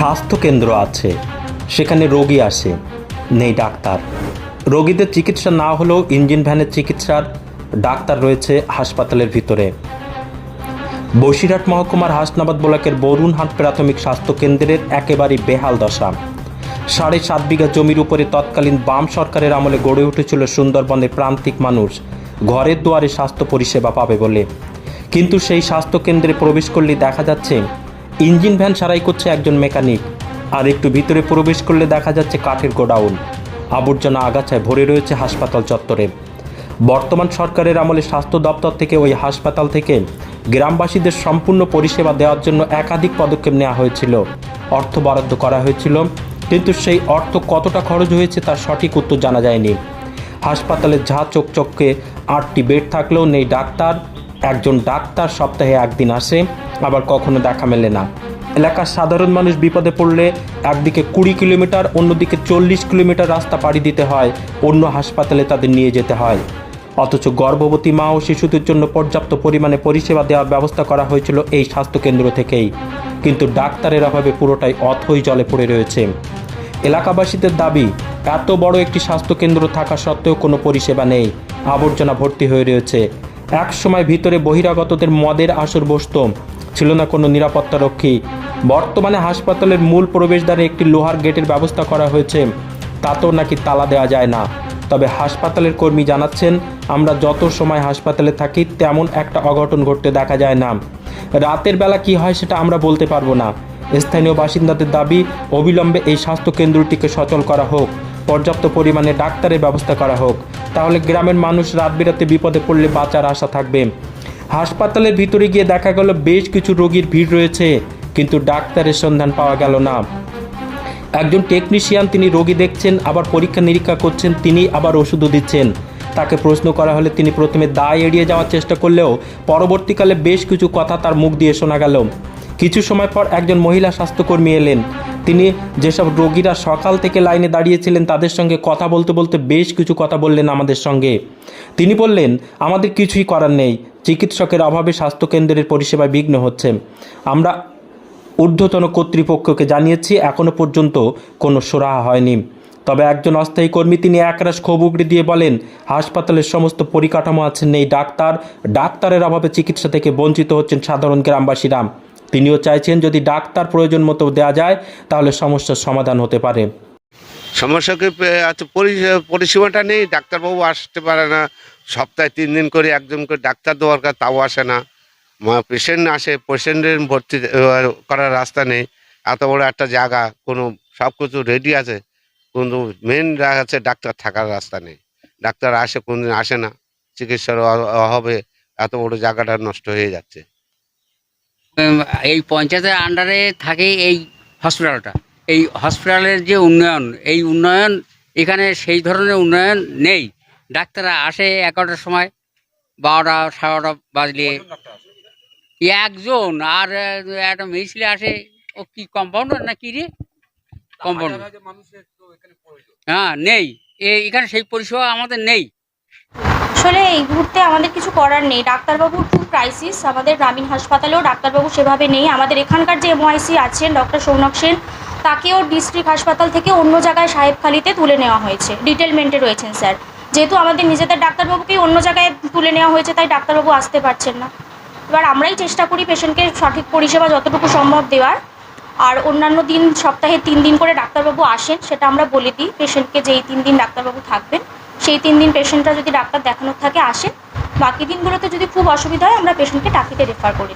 স্বাস্থ্য কেন্দ্র আছে। সেখানে রোগী আসে। নেই ডাক্তার। রোগীদের চিকিৎসা না হলেও ইঞ্জিন ভ্যানের চিকিৎসার ডাক্তার রয়েছে হাসপাতালের ভিতরে। বসিরহাট মহকুমার হাসনাবাদ ব্লকের বরুণহাট প্রাথমিক স্বাস্থ্য কেন্দ্রের একেবারেই বেহাল দশা। সাড়ে সাত বিঘা জমির উপরে তৎকালীন বাম সরকারের আমলে গড়ে উঠেছিল সুন্দরবনের প্রান্তিক মানুষ। ঘরের দুয়ারে স্বাস্থ্য পরিষেবা পাবে বলে। কিন্তু সেই স্বাস্থ্য কেন্দ্রে প্রবেশ করলে দেখা যাচ্ছে ইঞ্জিন ভ্যান সারাই করছে একজন মেকানিক। আর একটু ভিতরে প্রবেশ করলে দেখা যাচ্ছে কাঠের গোডাউন। আবর্জনা আগাছায় ভরে রয়েছে হাসপাতাল চত্বরে। বর্তমান সরকারের আমলে স্বাস্থ্য দপ্তর থেকে ওই হাসপাতাল থেকে গ্রামবাসীদের সম্পূর্ণ পরিষেবা দেওয়ার জন্য একাধিক পদক্ষেপ নেওয়া হয়েছিল। অর্থ বরাদ্দ করা হয়েছিল। কিন্তু সেই অর্থ কতটা খরচ হয়েছে তার সঠিক উত্তর জানা যায়নি। হাসপাতালে ঝা চকচককে আটটি বেড থাকলেও নেই ডাক্তার একজন ডাক্তার সপ্তাহে একদিন আসে, আবার কখনো দেখা মেলে না। এলাকার সাধারণ মানুষ বিপদে পড়লে একদিকে কুড়ি কিলোমিটার, অন্যদিকে চল্লিশ কিলোমিটার রাস্তা পাড়ি দিতে হয়, অন্য হাসপাতালে তাদের নিয়ে যেতে হয়। অথচ গর্ভবতী মা ও শিশুদের জন্য পর্যাপ্ত পরিমাণে পরিষেবা দেওয়ার ব্যবস্থা করা হয়েছিল এই স্বাস্থ্যকেন্দ্র থেকেই। কিন্তু ডাক্তারের অভাবে পুরোটাই অথই জলে পড়ে রয়েছে। এলাকাবাসীদের দাবি, এত বড় একটি স্বাস্থ্যকেন্দ্র থাকা সত্ত্বেও কোনো পরিষেবা নেই, আবর্জনা ভর্তি হয়ে রয়েছে। এক সময় ভিতরে বহিরাগতদের মদের আসর বসত। ছিল না কোনো নিরাপত্তা রক্ষী। বর্তমানে হাসপাতালের মূল প্রবেশদ্বারে একটি লোহার গেটের ব্যবস্থা করা হয়েছে। তাতেও নাকি তালা দেওয়া যায় না। তবে হাসপাতালের কর্মী জানাচ্ছেন, আমরা যত সময় হাসপাতালে থাকি, তেমন একটা অঘটন ঘটতে দেখা যায় না। রাতের বেলা কি হয় সেটা আমরা বলতে পারব না। স্থানীয় বাসিন্দাদের দাবি, অবিলম্বে এই স্বাস্থ্য কেন্দ্রটিকে সচল করা হোক। পর্যাপ্ত পরিমাণে ডাক্তারের ব্যবস্থা করা হোক। তাহলে গ্রামের মানুষ রাত বিরাতে বিপদে পড়লে বাঁচার আশা থাকবে। হাসপাতালের ভিতরে গিয়ে দেখা গেল বেশ কিছু রোগীর ভিড় রয়েছে, কিন্তু ডাক্তারের সন্ধান পাওয়া গেল না। একজন টেকনিশিয়ান তিনি রোগী দেখছেন, আবার পরীক্ষা নিরীক্ষা করছেন, তিনি আবার ওষুধও দিচ্ছেন। তাকে প্রশ্ন করা হলে তিনি প্রথমে দায় এড়িয়ে যাওয়ার চেষ্টা করলেও পরবর্তীকালে বেশ কিছু কথা তার মুখ দিয়ে শোনা গেল। কিছু সময় পর একজন মহিলা স্বাস্থ্যকর্মী এলেন। তিনি যেসব রোগীরা সকাল থেকে লাইনে দাঁড়িয়েছিলেন তাদের সঙ্গে কথা বলতে বলতে বেশ কিছু কথা বললেন আমাদের সঙ্গে। তিনি বললেন, আমাদের কিছুই করার নেই। চিকিৎসকের অভাবে স্বাস্থ্যকেন্দ্রের পরিষেবায় বিঘ্ন হচ্ছে। আমরা ঊর্ধ্বতন কর্তৃপক্ষকে জানিয়েছি এখনও পর্যন্ত কোনো সুরাহা হয়নি। তবে একজন অস্থায়ী কর্মী তিনি একরাশ ক্ষোভ উগড়ে দিয়ে বলেন, হাসপাতালের সমস্ত পরিকাঠামো আছেন নেই ডাক্তার। ডাক্তারের অভাবে চিকিৎসা থেকে বঞ্চিত হচ্ছেন সাধারণ গ্রামবাসীরা। তিনিও চাইছেন যদি ডাক্তার প্রয়োজন মতো দেওয়া যায়, তাহলে সমস্যার সমাধান হতে পারে। সমস্যাকে পরিষে- পরিষেবাটা নেই, ডাক্তারবাবু আসতে পারে না, সপ্তাহে তিন দিন করে একজন করে ডাক্তার দরকার তাও আসে না। পেশেন্ট আসে পেশেন্টের ভর্তি করার রাস্তা নেই, এত বড় একটা জায়গা, কোনো সব কিছু রেডি আছে, কিন্তু মেন আছে ডাক্তার থাকার রাস্তা নেই। ডাক্তার আসে, কোনদিন আসে না, চিকিৎসার অভাবে এত বড় জায়গাটা নষ্ট হয়ে যাচ্ছে। এই পঞ্চায়েতের আন্ডারে থাকে এই হসপিটালটা এই হসপিটালের যে উন্নয়ন এই উন্নয়ন এখানে সেই ধরনের উন্নয়ন নেই। ডাক্তাররা আসে এগারোটার সময় বারোটা সাড়ে বাজলে। একজন আর একটা মেয়ে আসে ও কি কম্পাউন্ডার না কি রে কম্পাউন্ডার হ্যাঁ নেই। এখানে সেই পরিষেবা আমাদের নেই। আসলে এই মুহূর্তে আমাদের কিছু করার নেই। ডাক্তারবাবুর খুব ক্রাইসিস আমাদের গ্রামীণ হাসপাতালেও ডাক্তারবাবু সেভাবে নেই। আমাদের এখানকার যে এমওআইসি আছেন ডক্টর সৌনক সেন, তাকেও ডিস্ট্রিক্ট হাসপাতাল থেকে অন্য জায়গায় সাহেবখালিতে তুলে নেওয়া হয়েছে। ডিটেলমেন্টে রয়েছেন স্যার যেহেতু আমাদের নিজেদের ডাক্তারবাবুকেই অন্য জায়গায় তুলে নেওয়া হয়েছে, তাই ডাক্তারবাবু আসতে পারছেন না। এবার আমরাই চেষ্টা করি পেশেন্টকে সঠিক পরিষেবা যতটুকু সম্ভব দেওয়ার। আর অন্যান্য দিন, সপ্তাহে তিন দিন করে ডাক্তারবাবু আসেন, সেটা আমরা বলে দিই। পেশেন্টকে যে এই তিন দিন ডাক্তারবাবু থাকবেন সেই তিন দিন পেশেন্টরা যদি ডাক্তার দেখানোর থাকে আসেন বাকি দিনগুলোতে যদি খুব অসুবিধা হয়, আমরা পেশেন্টকে টাকিতে রেফার করি